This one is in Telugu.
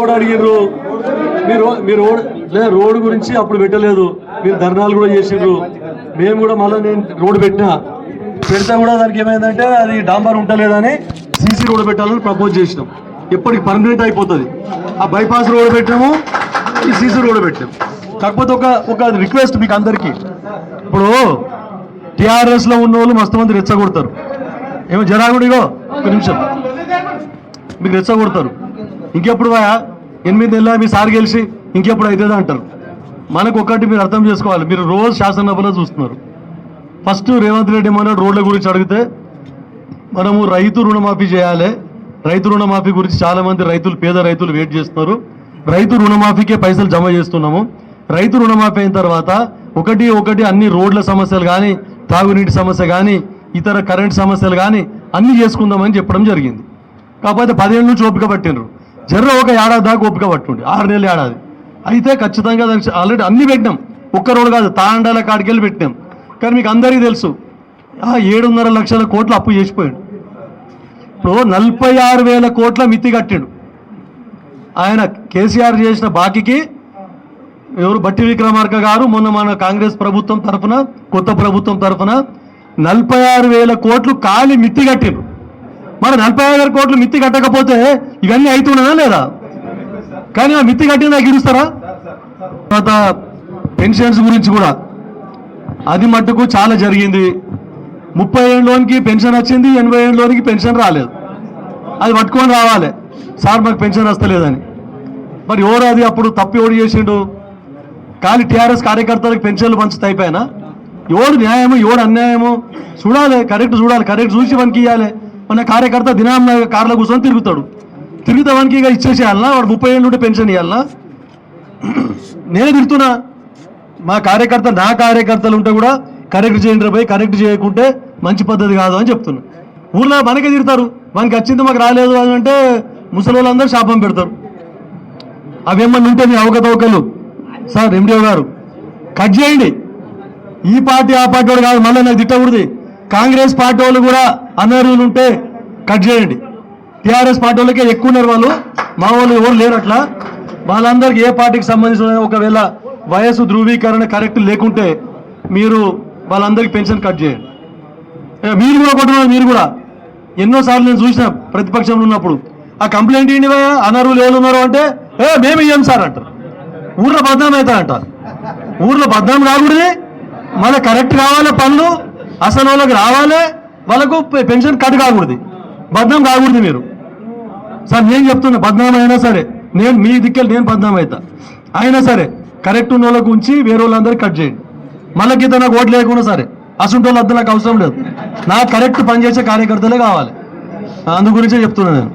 రోడ్ అడిగిర్రు. మీరు మీరు రోడ్ లేదా రోడ్ గురించి అప్పుడు పెట్టలేదు. మీరు ధర్నాలు కూడా చేసిండ్రు మేము కూడా మళ్ళీ నేను రోడ్ పెట్టినా. పెడితే కూడా దానికి ఏమైందంటే అది డాంబర్ ఉంటలేదని సీసీ రోడ్ పెట్టాలని ప్రపోజ్ చేసినాం. ఎప్పటికి పర్మనెంట్ అయిపోతుంది. ఆ బైపాస్ రోడ్ పెట్టాము ఈ సీసీ రోడ్ పెట్టాము కాకపోతే ఒక ఒక రిక్వెస్ట్ మీకు అందరికీ. ఇప్పుడు టీఆర్ఎస్లో ఉన్న వాళ్ళు మస్తు మంది రెచ్చగొడతారు. ఏమో జరాగుడిగో ఒక నిమిషం. మీకు రెచ్చగొడతారు. ఇంకెప్పుడు పోయా ఎనిమిది నెలలు మీ సార్ గెలిచి ఇంకెప్పుడు అవుతుంది అంటారు. మనకు ఒకటి మీరు అర్థం చేసుకోవాలి. మీరు రోజు శాసనసభలో చూస్తున్నారు. ఫస్ట్ రేవంత్ రెడ్డి మన రోడ్ల గురించి అడిగితే మనము రైతు రుణమాఫీ చేయాలి. రైతు రుణమాఫీ గురించి చాలామంది రైతులు పేద రైతులు వెయిట్ చేస్తున్నారు. రైతు రుణమాఫీకే పైసలు జమ చేస్తున్నాము. రైతు రుణమాఫీ అయిన తర్వాత ఒకటి ఒకటి అన్ని రోడ్ల సమస్యలు కానీ తాగునీటి సమస్య కానీ ఇతర కరెంట్ సమస్యలు కానీ అన్నీ చేసుకుందామని చెప్పడం జరిగింది. కాకపోతే పదేళ్ళ నుంచి ఓపిక పట్టినరు జర్ర ఒక ఏడాది దాకా ఓపిక పట్టుండి. ఆరు నెలలు ఏడాది అయితే ఖచ్చితంగా దానికి ఆల్రెడీ అన్ని పెట్టినాం. ఒక్క రోడ్డు కాదు తాండాల కాడికెళ్ళి పెట్టినాం. కానీ మీకు అందరికీ తెలుసు ఆ ఏడున్నర లక్షల కోట్లు అప్పు చేసిపోయాడు. ఇప్పుడు నలభై ఆరు వేల కోట్ల మిత్తి కట్టిండు. ఆయన కేసీఆర్ చేసిన బాకీకి ఎవరు బట్టి విక్రమార్క గారు మొన్న మన కాంగ్రెస్ ప్రభుత్వం తరఫున కొత్త ప్రభుత్వం తరఫున నలభై ఆరు వేల కోట్లు ఖాళీ మిత్తి కట్టిండ్రు. మరి నలభై ఆరు వేల కోట్లు మిత్తి కట్టకపోతే ఇవన్నీ అవుతున్నదా లేదా? కానీ ఆ మిత్తి కట్టిన నాకు ఇరుస్తారా తర్వాత పెన్షన్స్ గురించి కూడా. అది మట్టుకు చాలా జరిగింది. ముప్పై ఏళ్ళలోనికి పెన్షన్ వచ్చింది ఎనభై ఏళ్ళలోనికి పెన్షన్ రాలేదు. అది పట్టుకొని రావాలి. సార్ మాకు పెన్షన్ వస్తలేదని. మరి ఎవరు అది అప్పుడు తప్పి ఎవడు చేసిండు? కానీ టీఆర్ఎస్ కార్యకర్తలకు పెన్షన్లు పంచుతా అయిపోయినా? ఎవడు న్యాయము ఎవడు అన్యాయము? చూడాలి కరెక్ట్ చూడాలి. కరెక్ట్ చూసి వానికి ఇవ్వాలి మన కార్యకర్త దినాం కార్లో కూర్చొని తిరుగుతాడు. తిరుగుతావానికి ఇక ఇచ్చేసేయాలనా? వాడు ముప్పై ఏళ్ళు ఉంటే పెన్షన్ ఇవ్వాలనా నేనే తిడుతున్నా మా కార్యకర్త నా కార్యకర్తలు ఉంటే కూడా కరెక్ట్ చేయండి పోయి కరెక్ట్ చేయకుంటే మంచి పద్ధతి కాదు అని చెప్తున్నా. ఊర్లో మనకే తిడతారు. మనకి వచ్చింది మాకు రాలేదు అని అంటే ముసలి వాళ్ళందరూ శాపం పెడతారు. అవేమన్నా ఉంటే మీ అవకతవకలు. సార్ ఎండిఓ గారు కట్ చేయండి. ఈ పార్టీ ఆ పార్టీ వాడు కాదు మళ్ళీ నాకు తిట్టకూడదు. కాంగ్రెస్ పార్టీ వాళ్ళు కూడా అనర్హులు ఉంటే కట్ చేయండి. టీఆర్ఎస్ పార్టీ వాళ్ళకే ఎక్కువ ఉన్నారు వాళ్ళు. మా వాళ్ళు ఎవరు లేరు అట్లా. వాళ్ళందరికీ ఏ పార్టీకి సంబంధించిన ఒకవేళ వయసు ధృవీకరణ కరెక్ట్ లేకుంటే మీరు వాళ్ళందరికీ పెన్షన్ కట్ చేయండి. మీరు కూడా కొట్టున్నారు మీరు కూడా. ఎన్నోసార్లు నేను చూసిన ప్రతిపక్షంలో ఉన్నప్పుడు. ఆ కంప్లైంట్ ఏంటి అనర్హులు ఎవరు ఉన్నారు అంటే ఏ మేము ఇయ్యం సార్ అంటారు. ఊర్లో బద్నాం అవుతారంట ఊర్లో బద్నాం కాకూడదు. మళ్ళీ కరెక్ట్ కావాలి పనులు? అసలు వాళ్ళకి రావాలి వాళ్ళకు పె- పెన్షన్ కట్ కాకూడదు. బద్నాం కాకూడదు మీరు. సార్ నేను చెప్తున్నా బద్నాం అయినా సరే నేను మీ దిక్కెళ్ళి నేను బద్నాం అవుతా అయినా సరే కరెక్ట్ ఉన్న వాళ్ళకు ఉంచి వేరే వాళ్ళందరూ కట్ చేయండి. మళ్ళీ గీత నాకు ఓట్లు లేకుండా సరే అసలు వాళ్ళు నాకు అవసరం లేదు. నాకు కరెక్ట్ పనిచేసే కార్యకర్తలే కావాలి. అందు గురించే చెప్తున్నా నేను.